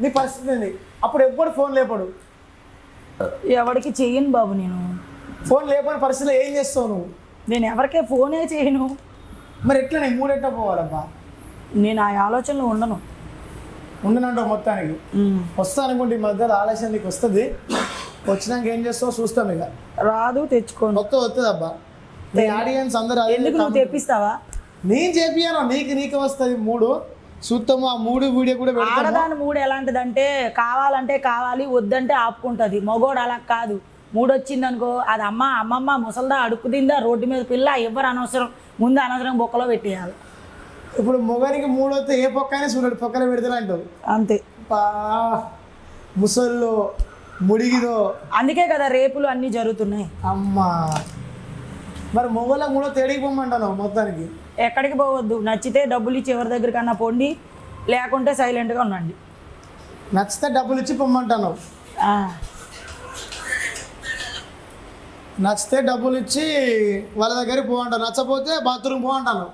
నీ పరిస్థితి ఏంది? అప్పుడు ఎప్పుడు ఫోన్ లేపడు. ఎవరికి చెయ్యను బాబు నేను. ఫోన్ లేపని పరిస్థితిలో ఏం చేస్తావు నువ్వు? నేను ఎవరికే ఫోనే చేయను. మరి ఎట్లా నేను మూడెట్ట పోవాలబ్బా? నేను ఆ ఆలోచనలో ఉండను. ఉండనంటావు మొత్తానికి? ఉమ్. వస్తా అనుకుంటే ఈ మధ్యలో ఆలస్యం నీకు వస్తుంది? వచ్చినాక ఏం చేస్తావు? చూస్తాం ఇక. రాదు తెచ్చుకోను. మొత్తం వస్తుంది అబ్బా నీ ఆడియన్స్ అందరూ అదే ఎందుకు నువ్వు తెప్పిస్తావా? నేను చేపియాను నీకు నీకు వస్తుంది మూడు. చూస్తాము ఆ మూడు వీడియో కూడా ఆడదాని మూడు ఎలాంటిదంటే కావాలంటే కావాలి వద్దంటే ఆపుకుంటది. మగోడు అలా కాదు. మూడు వచ్చింది అనుకో అది అమ్మ అమ్మమ్మ ముసల్దా అడుక్కు తిందా రోడ్డు మీద పిల్ల ఎవరు అనవసరం. ముందు అనవసరం బొక్కలో పెట్టేయాలి. ఇప్పుడు మొగానికి మూడు వస్తే ఏ పక్కనే చూడడు పక్కన పెడతాను అంటావు అంతే. ముసల్లో ముడిగిదో. అందుకే కదా రేపులు అన్నీ జరుగుతున్నాయి. అమ్మా. మరి మొగల మూడో తేడికి పొమ్మంటాను మొత్తానికి. ఎక్కడికి పోవద్దు. నచ్చితే డబ్బులు ఇచ్చి ఎవరి దగ్గరికన్నా పొండి లేకుంటే సైలెంట్గా ఉండండి. నచ్చితే డబ్బులు ఇచ్చి పొమ్మంటాను. నచ్చితే డబ్బులు ఇచ్చి వాళ్ళ దగ్గరికి పో అంటాను నచ్చపోతే బాత్రూమ్ పో అంటాను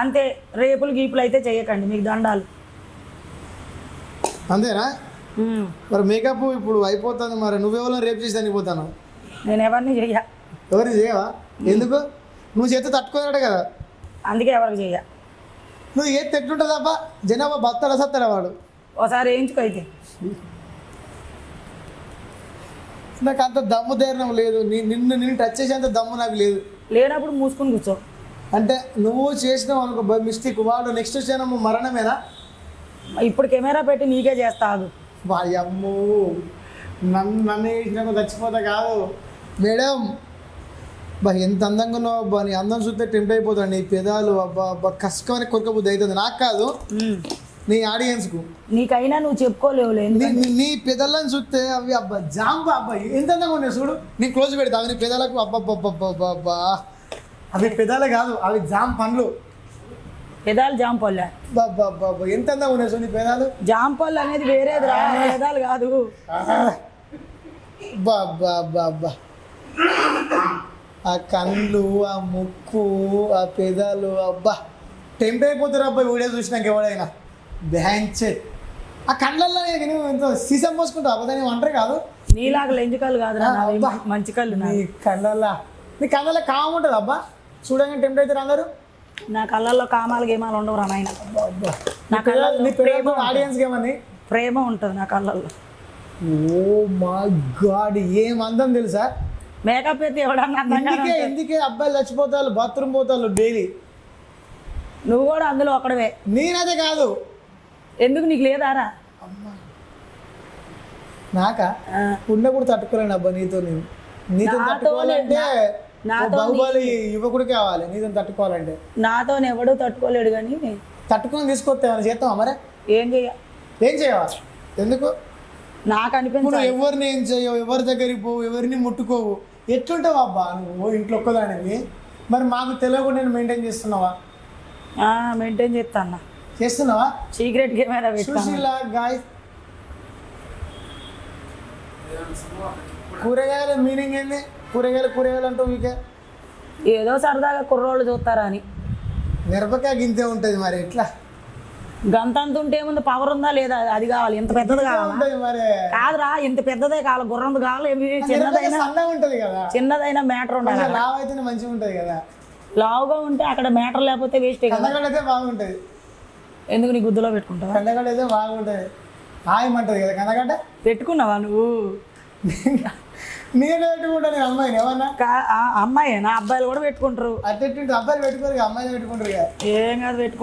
అంతే. రేపులు గీపులు అయితే చేయకండి మీకు దండాలు. అంతేనా? మరి మేకప్ ఇప్పుడు అయిపోతుంది మరి. నువ్వెవరో రేపు చేసి చనిపోతాను? నేను ఎవరిని చెయ్య ఎవరు చేయవా ఎందుకు? నువ్వు చేస్తే తట్టుకోలేడు కదా. అందుకే ఎవరికి చెయ్య. నువ్వు ఏది తెట్టుంటుందబ్బా జనాభా బస్తాడు సత్తాడా వాడు. ఒకసారి వేయించుకో అయితే. నాకు అంత దమ్ము ధైర్యం లేదు. నీ- నిన్ను నిన్ను టచ్ చేసేంత దమ్ము నాకు లేదు. లేనప్పుడు మూసుకొని కూర్చో. అంటే నువ్వు చేసినావు అనుకో మిస్టేక్. వాడు నెక్స్ట్ క్షణం మరణమేనా? ఇప్పుడు కెమెరా పెట్టి నీకే చేస్తా ఆగు. వాడి అమ్ము నన్ను నన్ను చచ్చిపోతా కాదు. మేడం బా ఎంత అందంగా ఉన్నావు అబ్బా నీ అందం చూస్తే టెంప్ట్ అయిపోతాడు. నీ పెదాలు అబ్బా అబ్బా కష్టమని కొరక బుద్ధి అవుతుంది నాకు కాదు. నీ ఆడియన్స్కు. నీకైనా నువ్వు చెప్పుకోలేవులే నీ నీ- నీ పెదలను చూస్తే అవి అబ్బా జాంబా అబ్బా ఎంత అందంగా ఉన్నాయి చూడు. నేను క్లోజ్ పెడతా అవి నీ పెదాలకు అబ్బా అవి పెదాలే కాదు అవి జామ్ పండ్లు. పెదాలు జాంపొల్ల బాబా ఎంత అందంగా ఉన్నాయి చూడు నీ పెదాలు. జాంపొల్ అనేది వేరేది రా పెదాలు కాదు. బాబా బాబా ఆ కళ్ళు ఆ ముక్కు ఆ పెదాలు అబ్బా! టెంప్ అయిపోతారు అబ్బాయి వీడియో చూసినాక ఎవడైనా. బ్యాంచే ఆ కళ్ళల్లో ఎంత సీసం పోసుకుంటావు అబ్బా అంటారు కాదు? నీలాగా లెంజుకలు కాదు. మంచి కళ్ళు నీ కళ్ళల్లో. నీ కళ్ళల్లో కామ ఉంటుంది అబ్బా. చూడగానే టెంప్ట్ అవుతారు అందరూ. నా కళ్ళల్లో కామాలు గేమాలు ఉండవు రా నాయన నా కళ్ళల్లో ప్రేమ ఆడియన్స్కి ఏమని ప్రేమ ఉంటుంది నా కళ్ళల్లో. ఓ మా గాడ్ ఏం అందం తెలుసా? మేకప్ అయితే ఎవడన్నా అందంగా ఎందుకే అబ్బాయిలు చచ్చిపోతారు బాత్రూమ్ పోతారు డైలీ? నువ్వు కూడా అందులో ఒకడవే. నేనదే కాదు. ఎందుకు నీకు లేదారా? నాకా? ఆ, ఉన్న కూడా తట్టుకోలేను అబ్బా నీతో నేను. నీతో నాతో తట్టుకోవాలంటే నా- ఓ నాతో బాహుబలి యువకుడు కావాలి. నీతో తట్టుకోవాలంటే. నాతో ఎవడూ తట్టుకోలేడు కానీ తట్టుకొని తీసుకొస్తే ఏమైనా చేస్తావా మరి? ఏం చెయ్య ఏం చేయవా? ఎందుకు? నాకు అనిపించాలి. ఎవరిని ఏం చేయవు? ఎవరి దగ్గరికి పోవు? ఎవరిని ముట్టుకోవు? ఎట్లుంటావు అబ్బా? నువ్వు ఇంట్లో ఒక్కదానివి. మరి మాకు తెలియకుండా నేను మెయింటైన్ చేస్తున్నావా? మెయింటైన్ చేస్తా అన్న. చేస్తున్నావా? సీక్రెట్ కెమెరా సుశీల గాయ్ కూరగాయల మీనింగ్ ఏంది? కూరగాయలు కూరగాయలు అంటూ వీకే ఏదో సరదాగా కుర్రోళ్ళు చూస్తారా అని మిరపకాయ గింతే ఉంటుంది మరి ఎట్లా? గంతంత ఉంటే ఏముంది? పవర్ ఉందా లేదా? అది కావాలి. ఇంత పెద్దది కావాలా? కాదురా ఇంత పెద్దదే కావాలి. గుర్రంది కావాలి. చిన్నదైనా సన్నగా ఉంటుంది కదా. చిన్నదైనా మ్యాటర్ ఉండాలి కొంచెం లావ్ అయితేనే మంచిగా ఉంటుంది కదా. లావుగా ఉంటే అక్కడ మ్యాటర్ లేకపోతే వేస్ట్ కదా. కందగడ్డ అయితే బాగుంటుంది. ఎందుకు నీ గుద్దులో పెట్టుకుంటావా? అయితే బాగుంటుంది. హాయమంటుంది కదా కందగడ్డ? పెట్టుకున్నావా నువ్వు? నేను పెట్టుకుంటా నేను అమ్మాయిని. ఏమన్నా అమ్మాయి నా అబ్బాయిలు కూడా పెట్టుకుంటారు. అట్టి అబ్బాయిలు పెట్టుకోరు అమ్మాయిలు పెట్టుకుంటారు ఏం కాదు పెట్టుకుంటారు.